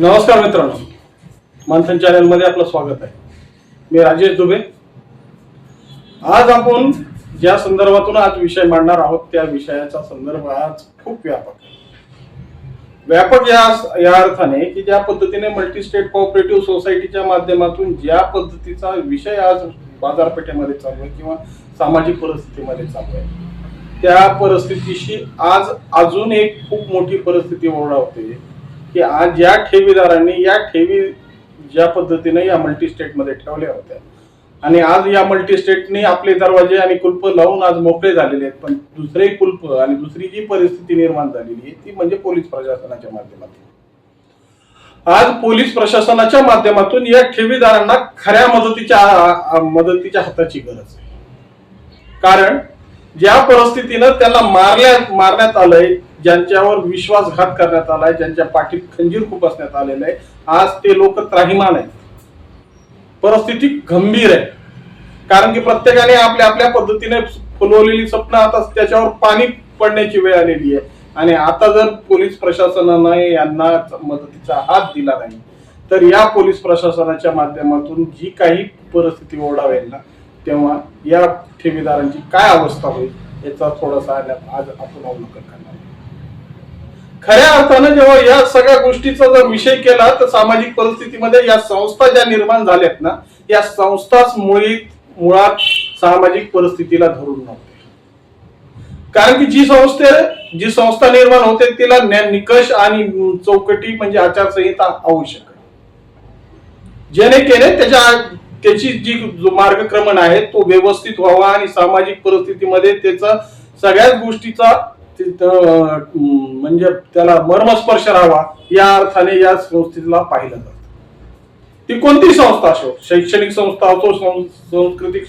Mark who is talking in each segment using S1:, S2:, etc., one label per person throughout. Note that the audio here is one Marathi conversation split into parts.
S1: नमस्कार मित्रांनो. मंथन चॅनलमध्ये आपलं स्वागत आहे. मी राजेश दुबे. आज आपण ज्या संदर्भातून आज विषय मांडणार आहोत त्या विषयाचा संदर्भ आज खूप व्यापक आहे. व्यापक या या अर्थाने की ज्या पद्धतीने मल्टी स्टेट कोऑपरेटिव्ह सोसायटीच्या माध्यमातून ज्या पद्धतीचा विषय आज बाजारपेठेमध्ये चालू आहे किंवा सामाजिक परिस्थितीमध्ये चालू आहे त्या परिस्थितीशी आज अजून एक खूप मोठी परिस्थिती ओढावते की आज या ठेवीदारांनी या ठेवी ज्या पद्धतीने या मल्टी स्टेटमध्ये ठेवल्या होत्या. आणि आज या मल्टी स्टेटने आपले दरवाजे आणि कुलप लावून आज मोकळे झालेले आहेत. पण दुसरे कुलप आणि दुसरी जी परिस्थिती निर्माण झालेली आहे ती म्हणजे पोलीस प्रशासनाच्या माध्यमातून. आज पोलीस प्रशासनाच्या माध्यमातून या ठेवीदारांना खऱ्या मदतीच्या मदतीच्या हाताची गरज आहे. कारण ज्या परिस्थितीनं त्यांना मारल्या मारण्यात आलंय ज्यांच्यावर विश्वासघात करण्यात आलाय ज्यांच्या पाठीत खंजीर खुपसण्यात आलेलं आहे आज ते लोक त्राहिमान आहेत. परिस्थिती गंभीर आहे. कारण की प्रत्येकाने आपल्या आपल्या पद्धतीने फुलवलेली स्वप्न आता त्याच्यावर पाणी पडण्याची वेळ आलेली आहे. आणि आता जर पोलीस प्रशासनाने यांना मदतीचा हात दिला नाही तर या पोलीस प्रशासनाच्या माध्यमातून जी काही परिस्थिती ओढावेल ना तेव्हा या ठेवीदारांची काय अवस्था होईल याचा थोडासा आज आपण अवलोकन करणार आहोत. खऱ्या अर्थानं जेव्हा या सगळ्या गोष्टीचा जर विषय केला तर सामाजिक परिस्थितीमध्ये या संस्था ज्या निर्माण झाल्यात ना या संस्थाच मुळीत मुळात सामाजिक परिस्थितीला धरून नव्हते. कारण की जी संस्थे जी संस्था निर्माण होते तिला न्या- निकष आणि चौकटी म्हणजे आचारसंहिता आवश्यक आहे. जेणे त्याच्या त्याची जी जो मार्गक्रमण आहे तो व्यवस्थित व्हावा आणि सामाजिक परिस्थितीमध्ये त्याचा सगळ्याच गोष्टीचा तिथं, म्हणजे त्याला मर्मस्पर्श राहावा या अर्थाने या संस्थेला पाहिलं जातं. ती कोणती संस्था असो? शैक्षणिक संस्था असो सं- सांस्कृतिक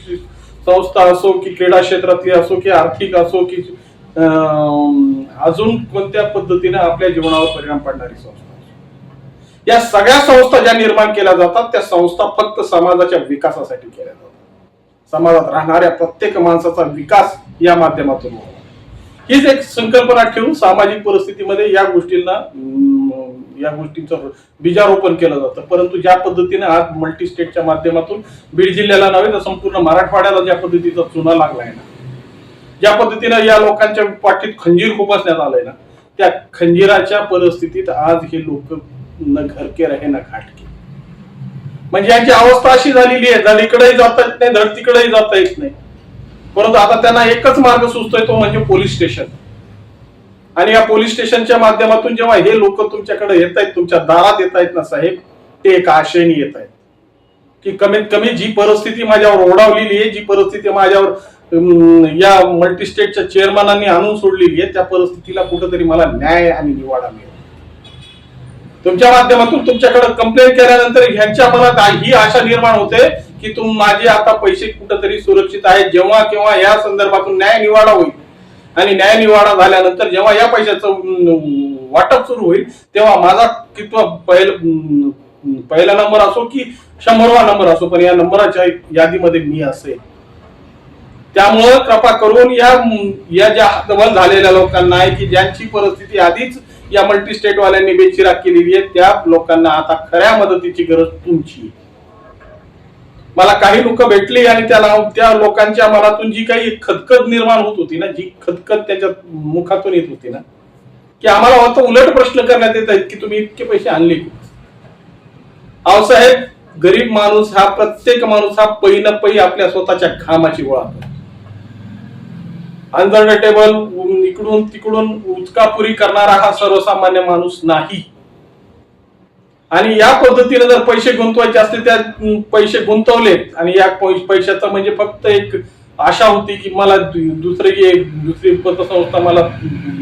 S1: संस्था असो की क्रीडा क्षेत्रातली असो की आर्थिक असो की अं, अजून कोणत्या पद्धतीने आपल्या जीवनावर परिणाम पडणारी संस्था या सगळ्या संस्था ज्या निर्माण केल्या जातात त्या संस्था फक्त समाजाच्या विकासासाठी केल्या जातात. समाजात राहणाऱ्या प्रत्येक माणसाचा विकास या माध्यमातून होतो. हीच एक संकल्पना ठेवून सामाजिक परिस्थितीमध्ये या गोष्टींना या गोष्टींचं बीजारोपण केलं जातं. परंतु ज्या पद्धतीने आज मल्टी स्टेटच्या माध्यमातून बीड जिल्ह्याला नव्हे तर संपूर्ण मराठवाड्याला ज्या पद्धतीचा चुना लागलाय ना ज्या पद्धतीनं या लोकांच्या पाठीत खंजीर खुपसण्यात आलंय ना त्या खंजीराच्या परिस्थितीत आज हे लोक न घरके रहे ना घाटके म्हणजे यांची अवस्था अशी झालेली आहे इकडेही जाता येत नाही धड तिकडेही जाता येत नाही. परंतु आता त्यांना एकच मार्ग सुचतोय तो म्हणजे पोलीस स्टेशन. आणि या पोलीस स्टेशनच्या माध्यमातून जेव्हा हे लोक तुमच्याकडे येत आहेत तुमच्या दारात येत आहेत ना साहेब ते एका आशेने येत आहेत. की कमीत कमी जी परिस्थिती माझ्यावर ओढावलेली आहे जी परिस्थिती माझ्यावर अं, या मल्टी स्टेटच्या चेअरमनांनी आणून सोडलेली आहे त्या परिस्थितीला कुठेतरी मला न्याय आणि निवाडा मिळेल. तुमच्या माध्यमातून तुमच्याकडे कंप्लेंट केल्यानंतर ह्यांच्या मनात ही आशा निर्माण होते की तुम माझे आता पैसे कुठेतरी सुरक्षित आहेत जेव्हा केव्हा या संदर्भातून न्याय निवाडा होईल आणि न्याय निवाडा झाल्यानंतर जेव्हा या पैशाचं वाटप सुरू होईल तेव्हा माझा कितवा पहिल पहिला नंबर असो की शंभरवा नंबर असो पण या नंबराच्या यादीमध्ये मी असेल त्यामुळं कृपा करून या या ज्या हतबल झालेल्या लोकांना आहे की ज्यांची परिस्थिती आधीच या मल्टी स्टेट वाल्यांनी बेचिराग केलेली आहे त्या लोकांना आता खऱ्या मदतीची गरज तुमची आहे. मला काही लोक भेटली आणि त्याला त्या लोकांच्या मनातून जी काही खतखत निर्माण होत होती ना जी खतखत त्याच्या मुखातून येत होती ना की आम्हाला आता उलट प्रश्न करण्यात येत आहेत की तुम्ही इतके पैसे आणले अहो साहेब गरीब माणूस हा प्रत्येक माणूस हा पै न पै आपल्या स्वतःच्या घामाची गोळा करतो टेबल इकडून तिकडून उचकापुरी करणारा हा सर्वसामान्य माणूस नाही. आणि या पद्धतीने जर पैसे गुंतवायचे असतील त्या पैसे गुंतवले आणि या पैशाचा म्हणजे फक्त एक आशा होती की मला दु- दुसरी एक दुसरी पतसंस्था मला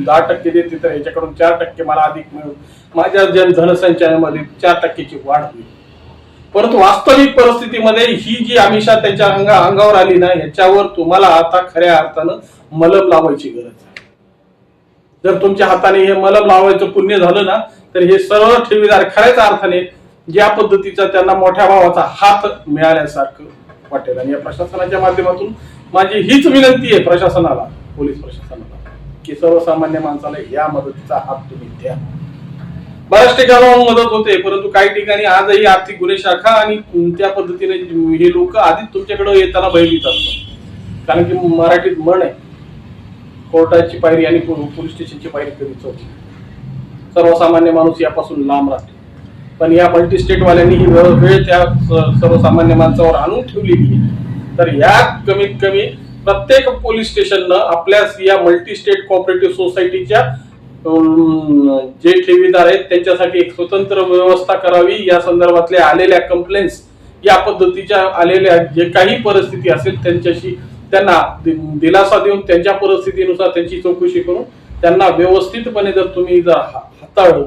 S1: दहा टक्के देते तर याच्याकडून चार टक्के मला अधिक मिळून माझ्या जन धनसंचयामध्ये चार टक्क्याची वाढ होईल. परंतु वास्तविक परिस्थितीमध्ये ही जी आमिषा त्याच्या अंगा अंगावर आली ना याच्यावर तुम्हाला आता खऱ्या अर्थानं मलम लावायची गरज आहे. जर तुमच्या हाताने हे मलम लावायचं पुण्य झालं ना तर हे सर्व ठेवीदार खऱ्याच अर्थाने ज्या पद्धतीचा त्यांना मोठ्या भावाचा हात मिळाल्यासारखं वाटेल. आणि या प्रशासनाच्या माध्यमातून माझी हीच विनंती आहे प्रशासनाला पोलीस प्रशासनाला की सर्वसामान्य माणसाला या मदतीचा हात तुम्ही द्या. बऱ्याच ठिकाणाहून मदत होते परंतु काही ठिकाणी आजही आर्थिक गुन्हे शाखा आणि त्या पद्धतीने हे लोक आधीच तुमच्याकडे येताना भयभीत असतात. कारण की मराठीत म्हण आहे कोर्टाची पायरी आणि पोलीस स्टेशनची पायरी कमीच होती सर्वसामान्य माणूस यापासून लांब राहतो. पण या मल्टी स्टेटवाल्यांनी ही वेळ त्या सर्वसामान्य माणसावर आणून ठेवलेली आहे. तर या कमीत कमी प्रत्येक पोलीस स्टेशननं आपल्या या मल्टी स्टेट कॉपरेटिव्ह सोसायटीच्या जे ठेवीदार आहेत त्यांच्यासाठी एक स्वतंत्र व्यवस्था करावी. या संदर्भातल्या आलेल्या कंप्लेंट्स या पद्धतीच्या आलेल्या जे काही परिस्थिती असेल त्यांच्याशी त्यांना दिलासा देऊन त्यांच्या परिस्थितीनुसार त्यांची चौकशी करून त्यांना व्यवस्थितपणे जर तुम्ही जर हा-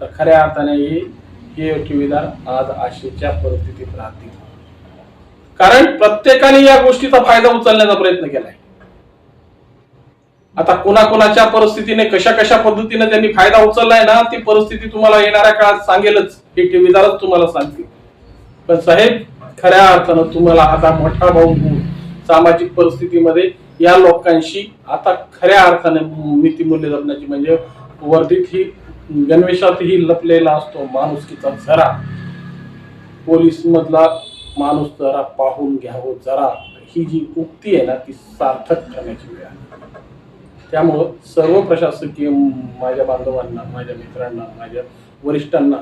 S1: तर खऱ्या अर्थाने हे हे ठेवीदार आज आशेच्या परिस्थितीत राहतील. कारण प्रत्येकाने या गोष्टीचा फायदा उचलण्याचा प्रयत्न केलाय. आता कोणाकोणाच्या परिस्थितीने कशा कशा पद्धतीने त्यांनी फायदा उचललाय ना ती परिस्थिती तुम्हाला येणाऱ्या काळात सांगेलच. हे ठेवीदारच तुम्हाला सांगतील. पण साहेब खऱ्या अर्थानं तुम्हाला आता मोठा भाऊ म्हणून सामाजिक परिस्थितीमध्ये या लोकांशी आता खऱ्या अर्थाने नीतीमूल्य जपण्याची म्हणजे वर्दीत ही गणवेशातही लपलेला असतो माणुसकीचा झरा पोलीस मधला माणूस जरा पाहून घ्यावं जरा. ही जी उक्ती आहे ना ती सार्थक करण्याची वेळ आहे. त्यामुळं सर्व प्रशासकीय माझ्या बांधवांना माझ्या मित्रांना माझ्या वरिष्ठांना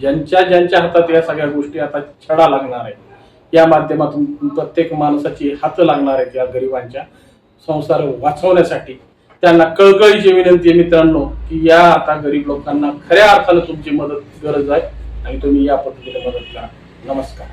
S1: ज्यांच्या ज्यांच्या हातात या सगळ्या गोष्टी आता छडा लागणार आहे या माध्यमातून प्रत्येक माणसाची हात लागणार आहेत या गरिबांच्या. संसार वाचवण्यासाठी. त्यांना कळकळीची विनंती आहे मित्रांनो की या आता गरीब लोकांना खऱ्या अर्थानं तुमची मदत गरज आहे आणि तुम्ही या पद्धतीने मदत करा. नमस्कार.